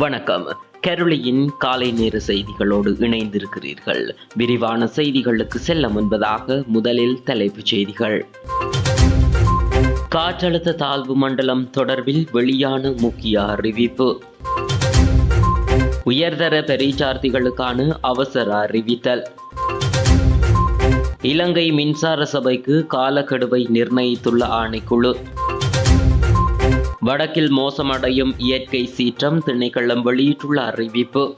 வணக்கம். கருளியின் காலை நேர செய்திகளோடு இணைந்திருக்கிறீர்கள். விரிவான செய்திகளுக்கு செல்ல முன்பதாக முதலில் தலைப்புச் செய்திகள். காற்றழுத்த தாழ்வு மண்டலம் தொடர்பில் வெளியான முக்கிய அறிவிப்பு. உயர்தர பரீட்சார்த்திகளுக்கான அவசர அறிவித்தல். இலங்கை மின்சார சபைக்கு காலக்கெடுவை நிர்ணயித்துள்ள ஆணைக்குழு. வடக்கில் மோசமடையும் இயற்கை சீற்றம் திணைக்களம் வெளியிட்டுள்ள அறிவிப்பு.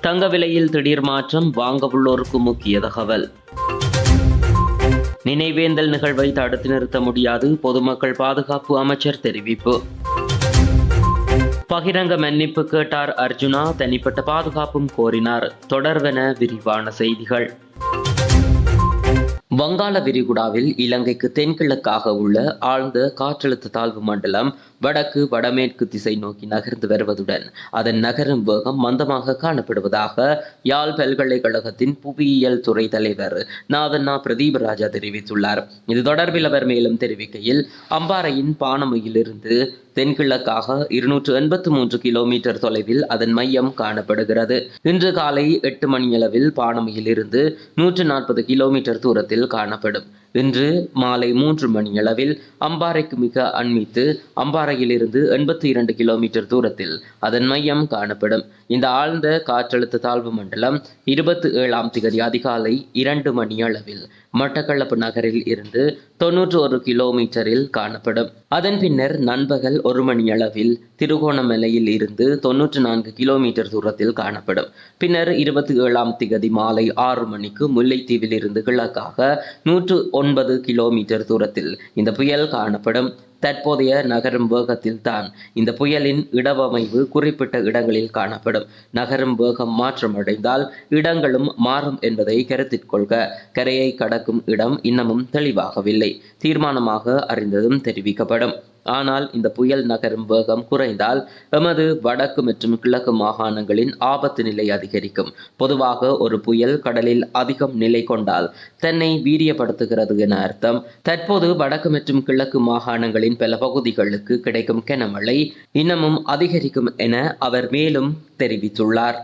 தங்க விலையில் திடீர் மாற்றம் வாங்கவுள்ளோருக்கு முக்கிய தகவல். நினைவேந்தல் நிகழ்வை தடுத்து நிறுத்த முடியாது பொதுமக்கள் பாதுகாப்பு அமைச்சர் தெரிவிப்பு. பகிரங்க மன்னிப்பு கேட்டார் அர்ஜுனா தனிப்பட்ட பாதுகாப்பும் கோரினார். தொடர்வென விரிவான செய்திகள். வங்காள விரிகுடாவில் இலங்கைக்கு தென்கிழக்காக உள்ள ஆழ்ந்த காற்றழுத்த தாழ்வு மண்டலம் வடக்கு வடமேற்கு திசை நோக்கி நகர்ந்து வருவதுடன் அதன் நகரும் வேகம் மந்தமாக காணப்படுவதாக யாழ் பல்கலைக்கழகத்தின் புவியியல் துறை தலைவர் நாதண்ணா பிரதீபராஜா தெரிவித்துள்ளார். இது தொடர்பில் அவர் மேலும் தெரிவிக்கையில் அம்பாறையின் பானமையிலிருந்து தென்கிழக்காக இருநூற்று எண்பத்து மூன்று கிலோமீட்டர் தொலைவில் அதன் மையம் காணப்படுகிறது. இன்று காலை எட்டு மணியளவில் பானமையில் இருந்து நூற்று நாற்பது கிலோமீட்டர் தூரத்தில் காணப்படும். இன்று மாலை மூன்று மணியளவில் அம்பாறைக்கு மிக அண்மித்து அம்பாறையிலிருந்து எண்பத்தி இரண்டு கிலோமீட்டர் தூரத்தில் அதன் மையம் காணப்படும். இந்த ஆழ்ந்த காற்றழுத்த தாழ்வு மண்டலம் இருபத்தி ஏழாம் திகதி அதிகாலை இரண்டு மணியளவில் மட்டக்களப்பு நகரில் இருந்து தொன்னூற்று ஒரு கிலோமீட்டரில் காணப்படும். அதன் பின்னர் நண்பகல் ஒரு மணியளவில் திருகோணமலையில் இருந்து தொன்னூற்று நான்கு கிலோமீட்டர் தூரத்தில் காணப்படும். பின்னர் இருபத்தி ஏழாம் திகதி மாலை ஆறு மணிக்கு முல்லைத்தீவில் இருந்து கிழக்காக நூற்று ஒன்பது கிலோமீட்டர் தூரத்தில் இந்த புயல் காணப்படும். தற்போதைய நகரும் வேகத்தில் தான் இந்த புயலின் இடவமைவு குறிப்பிட்ட இடங்களில் காணப்படும். நகரும் வேகம் மாற்றமடைந்தால் இடங்களும் மாறும் என்பதை கருத்தில் கொள்க. கரையை கடக்கும் இடம் இன்னமும் தெளிவாகவில்லை. தீர்மானமாக அறிந்ததும் தெரிவிக்கப்படும். ஆனால் இந்த புயல் நகரும் வேகம் குறைந்தால் எமது வடக்கு மற்றும் கிழக்கு மாகாணங்களின் ஆபத்து நிலை அதிகரிக்கும். பொதுவாக ஒரு புயல் கடலில் அதிகம் நிலை கொண்டால் தன்னை வீரியப்படுத்துகிறது என அர்த்தம். தற்போது வடக்கு மற்றும் கிழக்கு மாகாணங்களின் பல பகுதிகளுக்கு கிடைக்கும் கனமழை இன்னமும் அதிகரிக்கும் என அவர் மேலும் தெரிவித்துள்ளார்.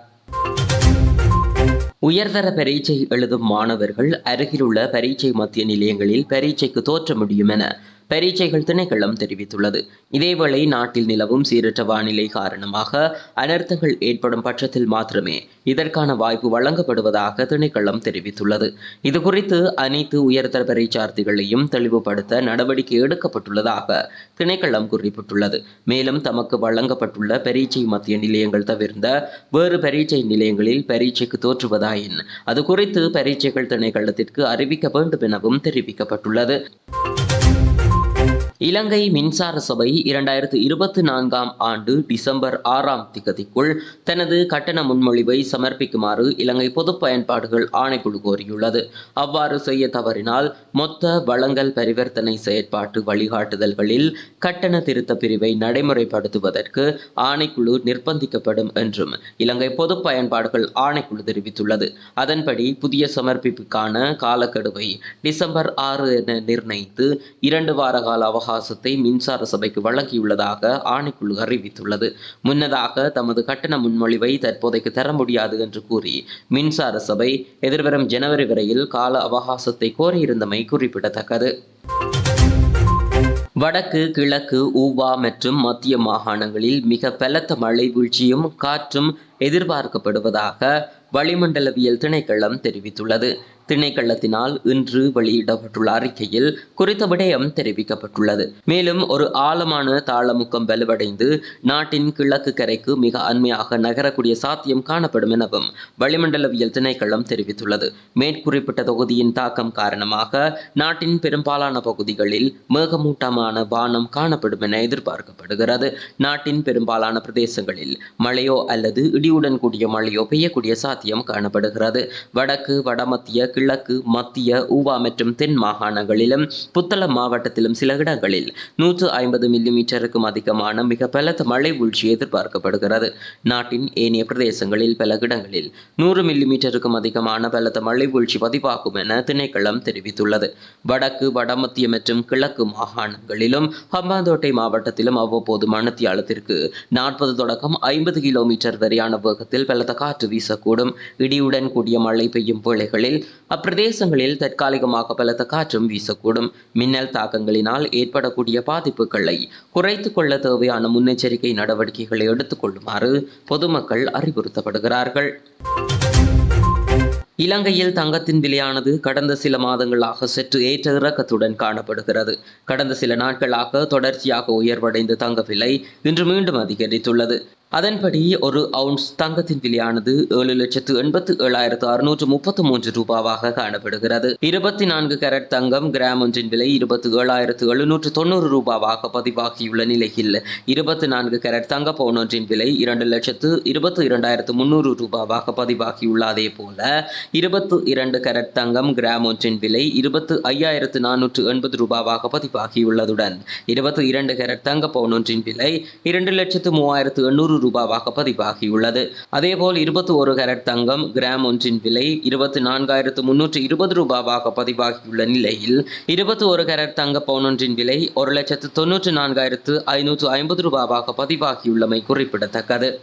உயர்தர பரீட்சை எழுதும் மாணவர்கள் அருகிலுள்ள பரீட்சை மத்திய நிலையங்களில் பரீட்சைக்கு தோற்ற முடியும் என பரீட்சைகள் திணைக்களம் தெரிவித்துள்ளது. இதேவேளை நாட்டில் நிலவும் சீரற்ற வானிலை காரணமாக அனர்த்தங்கள் ஏற்படும் பட்சத்தில் மாத்திரமே இதற்கான வாய்ப்பு வழங்கப்படுவதாக திணைக்களம் தெரிவித்துள்ளது. இதுகுறித்து அனைத்து உயர்தர பரீட்சார்த்திகளையும் தெளிவுபடுத்த நடவடிக்கை எடுக்கப்பட்டுள்ளதாக திணைக்களம் குறிப்பிட்டுள்ளது. மேலும் தமக்கு வழங்கப்பட்டுள்ள பரீட்சை மத்திய நிலையங்கள் தவிர்ந்த வேறு பரீட்சை நிலையங்களில் பரீட்சைக்கு தோற்றுவதாயின் அது குறித்து பரீட்சைகள் திணைக்களத்திற்கு அறிவிக்க வேண்டும் எனவும் தெரிவிக்கப்பட்டுள்ளது. இலங்கை மின்சார சபை இரண்டாயிரத்து இருபத்தி நான்காம் ஆண்டு டிசம்பர் ஆறாம் திகதிக்குள் தனது கட்டண முன்மொழிவை சமர்ப்பிக்குமாறு இலங்கை பொது பயன்பாடுகள் ஆணைக்குழு கோரியுள்ளது. அவ்வாறு செய்ய தவறினால் மொத்த வழங்கல் பரிவர்த்தனை செயற்பாட்டு வழிகாட்டுதல்களில் கட்டண திருத்த பிரிவை நடைமுறைப்படுத்துவதற்கு ஆணைக்குழு நிர்பந்திக்கப்படும் என்றும் இலங்கை பொது பயன்பாடுகள் ஆணைக்குழு தெரிவித்துள்ளது. அதன்படி புதிய சமர்ப்பிப்புக்கான காலக்கெடுவை டிசம்பர் ஆறு என நிர்ணயித்து இரண்டு வார கால அவகாசத்தை மின்சார சபைக்கு வழங்கியுள்ளதாக ஆணைக்குழு அறிவித்துள்ளது. முன்னதாக தமது கட்டண முன்மொழிவை தற்போதைக்கு தர முடியாது என்று கூறி மின்சார சபை எதிர்வரும் ஜனவரி வரையில் கால அவகாசத்தை கோரியிருந்தமை குறிப்பிடத்தக்கது. வடக்கு கிழக்கு ஊவா மற்றும் மத்திய மாகாணங்களில் மிக பலத்த மழை வீழ்ச்சியும் காற்றும் எதிர்பார்க்கப்படுவதாக வளிமண்டலவியல் திணைக்களம் தெரிவித்துள்ளது. திணைக்களத்தினால் இன்று வெளியிடப்பட்டுள்ள அறிக்கையில் குறித்த விடயம் தெரிவிக்கப்பட்டுள்ளது. மேலும் ஒரு ஆழமான தாளமுக்கம் வலுவடைந்து நாட்டின் கிழக்கு கரைக்கு மிக அண்மையாக நகரக்கூடிய சாத்தியம் காணப்படும் எனவும் வளிமண்டலவியல் திணைக்களம் தெரிவித்துள்ளது. மேற்குறிப்பிட்ட தொகுதியின் தாக்கம் காரணமாக நாட்டின் பெரும்பாலான பகுதிகளில் மேகமூட்டமான வானம் காணப்படும் என எதிர்பார்க்கப்படுகிறது. நாட்டின் பெரும்பாலான பிரதேசங்களில் மழையோ அல்லது இடியுடன் கூடிய மழையோ பெய்யக்கூடிய சாத்தியம் காணப்படுகிறது. வடக்கு வடமத்திய கிழக்கு மத்திய ஊவா மற்றும் தென் மாகாணங்களிலும் புத்தளம் மாவட்டத்திலும் சில இடங்களில் நூற்று ஐம்பது மில்லிமீட்டருக்கும் அதிகமான மிக பலத்த மழை வீழ்ச்சி எதிர்பார்க்கப்படுகிறது. நாட்டின் ஏனைய பிரதேசங்களில் பல இடங்களில் நூறு மில்லிமீட்டருக்கும் அதிகமான பலத்த மழை வீழ்ச்சி பதிவாகும் என திணைக்களம் தெரிவித்துள்ளது. வடக்கு வடமத்திய மற்றும் கிழக்கு மாகாணங்களிலும் ஹம்பாந்தோட்டை மாவட்டத்திலும் அவ்வப்போது மணத்திய அளத்திற்கு நாற்பது தொடக்கம் ஐம்பது கிலோமீட்டர் வரையான வேகத்தில் பலத்த காற்று வீசக்கூடும். இடியுடன் கூடிய மழை பெய்யும் வேளைகளில் அப்பிரதேசங்களில் தற்காலிகமாக பலத்த காற்றும் வீசக்கூடும். மின்னல் தாக்கங்களினால் ஏற்படக்கூடிய பாதிப்புகளை குறைத்து கொள்ள தேவையான முன்னெச்சரிக்கை நடவடிக்கைகளை எடுத்துக் கொள்ளுமாறு பொதுமக்கள் அறிவுறுத்தப்படுகிறார்கள். இலங்கையில் தங்கத்தின் விலையானது கடந்த சில மாதங்களாக சற்று ஏற்ற இறக்கத்துடன் காணப்படுகிறது. கடந்த சில நாட்களாக தொடர்ச்சியாக உயர்வடைந்த தங்க விலை இன்று மீண்டும் அதிகரித்துள்ளது. அதன்படி ஒரு அவுன்ஸ் தங்கத்தின் விலையானது ஏழு லட்சத்து எண்பத்து ஏழாயிரத்து அறுநூற்று முப்பத்து மூன்று ரூபாவாக காணப்படுகிறது. இருபத்தி நான்கு கேரட் தங்கம் கிராம் ஒன்றின் விலை இருபத்தி ஏழாயிரத்து எழுநூற்று தொண்ணூறு ரூபாவாக பதிவாகியுள்ள நிலையில் இருபத்தி நான்கு கேரட் தங்க பவுன் ஒன்றின் விலை இரண்டு லட்சத்து இருபத்தி இரண்டாயிரத்து முன்னூறு ரூபாவாக பதிவாகியுள்ள அதே போல இருபத்து இரண்டு கேரட் தங்கம் கிராம் ஒன்றின் விலை இருபத்து ஐயாயிரத்து நானூற்று எண்பது ரூபாவாக பதிவாகியுள்ளதுடன் இருபத்தி இரண்டு கேரட் தங்க பவுன் ஒன்றின் விலை இரண்டு லட்சத்து மூவாயிரத்து எண்ணூறு ரூபாவாக பதிவாகியுள்ளது. அதேபோல் இருபத்தி ஒரு கேரட் தங்கம் கிராம் ஒன்றின் விலை இருபத்தி நான்காயிரத்து முன்னூற்று இருபது ரூபாவாக பதிவாகியுள்ள நிலையில் இருபத்தி ஒரு கேரட் தங்க பவுன் ஒன்றின் விலை ஒரு லட்சத்து தொன்னூற்று நான்காயிரத்து ஐநூற்று ஐம்பது ரூபாவாக பதிவாகியுள்ளமை குறிப்பிடத்தக்கது.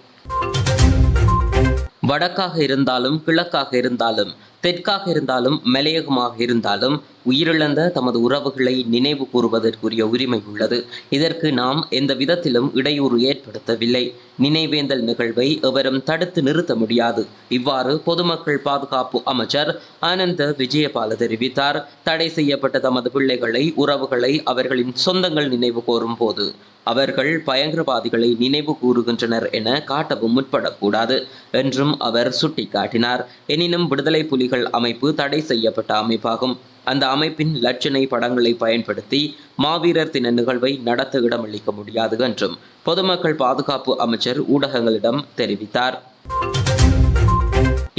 வடக்காக இருந்தாலும் கிழக்காக இருந்தாலும் தெற்காக இருந்தாலும் மலையகமாக இருந்தாலும் உயிரிழந்த தமது உறவுகளை நினைவு கூறுவதற்குரிய உரிமை உள்ளது. இதற்கு நாம் எந்த விதத்திலும் இடையூறு ஏற்படுத்தவில்லை. நினைவேந்தல் நிகழ்வை எவரும் தடுத்து நிறுத்த முடியாது. இவ்வாறு பொதுமக்கள் பாதுகாப்பு அமைச்சர் ஆனந்த விஜயபால தெரிவித்தார். தடை செய்யப்பட்ட தமது பிள்ளைகளை உறவுகளை அவர்களின் சொந்தங்கள் நினைவு கோரும் போது அவர்கள் பயங்கரவாதிகளை நினைவு கூறுகின்றனர் என காட்டவும் முற்படக்கூடாது என்றும் அவர் சுட்டிக்காட்டினார். எனினும் விடுதலை புலிகள் அமைப்பு தடை செய்யப்பட்ட அமைப்பாகும். அந்த அமைப்பின் லட்சணை படங்களை பயன்படுத்தி மாவீரர் தின நிகழ்வை நடத்த இடமளிக்க முடியாது என்றும் பொதுமக்கள் பாதுகாப்பு அமைச்சர் ஊடகங்களிடம் தெரிவித்தார்.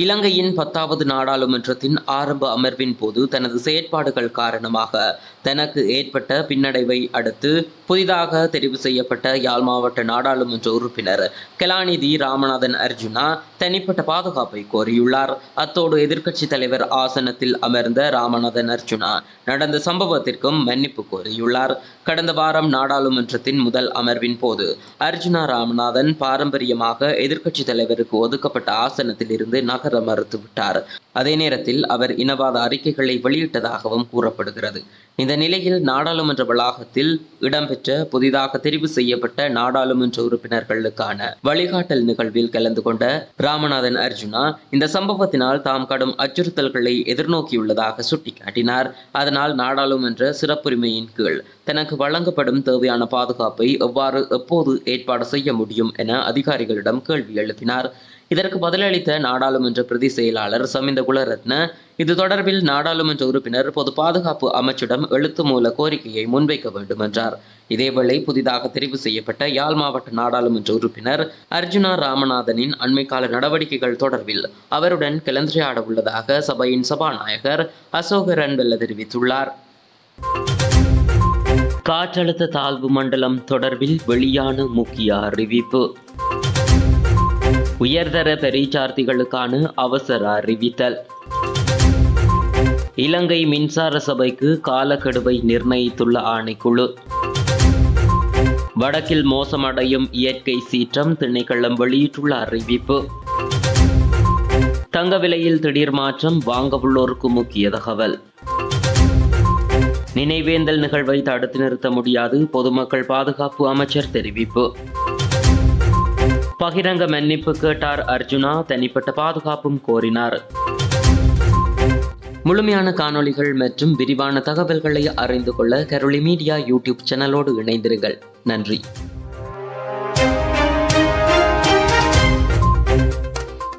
இலங்கையின் பத்தாவது நாடாளுமன்றத்தின் ஆரம்ப அமர்வின் போது தனது செயற்பாடுகள் காரணமாக தனக்கு ஏற்பட்ட பின்னடைவை அடுத்து புதிதாக தெரிவு செய்யப்பட்ட யாழ் மாவட்ட நாடாளுமன்ற உறுப்பினர் கலாநிதி ராமநாதன் அர்ஜுனா தனிப்பட்ட பாதுகாப்பை கோரியுள்ளார். அத்தோடு எதிர்க்கட்சி தலைவர் ஆசனத்தில் அமர்ந்த ராமநாதன் அர்ஜுனா நடந்த சம்பவத்திற்கும் மன்னிப்பு கோரியுள்ளார். கடந்த வாரம் நாடாளுமன்றத்தின் முதல் அமர்வின் போது அர்ஜுனா ராமநாதன் பாரம்பரியமாக எதிர்க்கட்சி தலைவருக்கு ஒதுக்கப்பட்ட ஆசனத்தில் இருந்து மறுத்துவிட்டார். அதே நேரத்தில் அவர் இனவாத அறிக்கைகளை வெளியிட்டதாகவும் கூறப்படுகிறது. இந்த நிலையில் நாடாளுமன்ற வளாகத்தில் இடம்பெற்ற புதிதாக தெரிவு செய்யப்பட்ட நாடாளுமன்ற உறுப்பினர்களுக்கான வழிகாட்டல் நிகழ்வில் கலந்து கொண்ட ராமநாதன் அர்ஜுனா இந்த சம்பவத்தினால் தாம் கடும் அச்சுறுத்தல்களை எதிர்நோக்கியுள்ளதாக சுட்டிக்காட்டினார். அதனால் நாடாளுமன்ற சிறப்புரிமையின் கீழ் தனக்கு வழங்கப்படும் தேவையான பாதுகாப்பை எவ்வாறு எப்போது ஏற்பாடு செய்ய முடியும் என அதிகாரிகளிடம் கேள்வி எழுப்பினார். இதற்கு பதிலளித்த நாடாளுமன்ற பிரதி செயலாளர் சமிந்த குலரத்ன இது தொடர்பில் நாடாளுமன்ற உறுப்பினர் பொது பாதுகாப்பு அமைச்சிடம் எழுத்து மூல கோரிக்கையை முன்வைக்க வேண்டும் என்றார். இதேவேளை புதிதாக தெரிவு செய்யப்பட்ட யாழ் மாவட்ட நாடாளுமன்ற உறுப்பினர் அர்ஜுனா ராமநாதனின் அண்மைக்கால நடவடிக்கைகள் தொடர்பில் அவருடன் கலந்துரையாட உள்ளதாக சபையின் சபாநாயகர் அசோக ரன்வெல்ல தெரிவித்துள்ளார். காற்றழுத்த தாழ்வு மண்டலம் தொடர்பில் வெளியான முக்கிய அறிவிப்பு. உயர்தர பரீட்சார்த்திகளுக்கான அவசர அறிவித்தல். இலங்கை மின்சார சபைக்கு காலக்கெடுவை நிர்ணயித்துள்ள ஆணைக்குழு. வடக்கில் மோசமடையும் இயற்கை சீற்றம் திணைக்களம் வெளியிட்டுள்ள அறிவிப்பு. தங்க விலையில் திடீர் மாற்றம் வாங்க உள்ளோருக்கு முக்கிய தகவல். நினைவேந்தல் நிகழ்வை தடுத்து நிறுத்த முடியாது பொதுமக்கள் பாதுகாப்பு அமைச்சர் தெரிவிப்பு. பகிரங்க மன்னிப்பு கேட்டார் அர்ஜுனா. தனிப்பட்ட பாதுகாப்பும் கோரினார். முழுமையான காணொளிகள் மற்றும் விரிவான தகவல்களை அறிந்து கொள்ள கரோலி மீடியா யூடியூப் சேனலோடு இணைந்திருங்கள். நன்றி.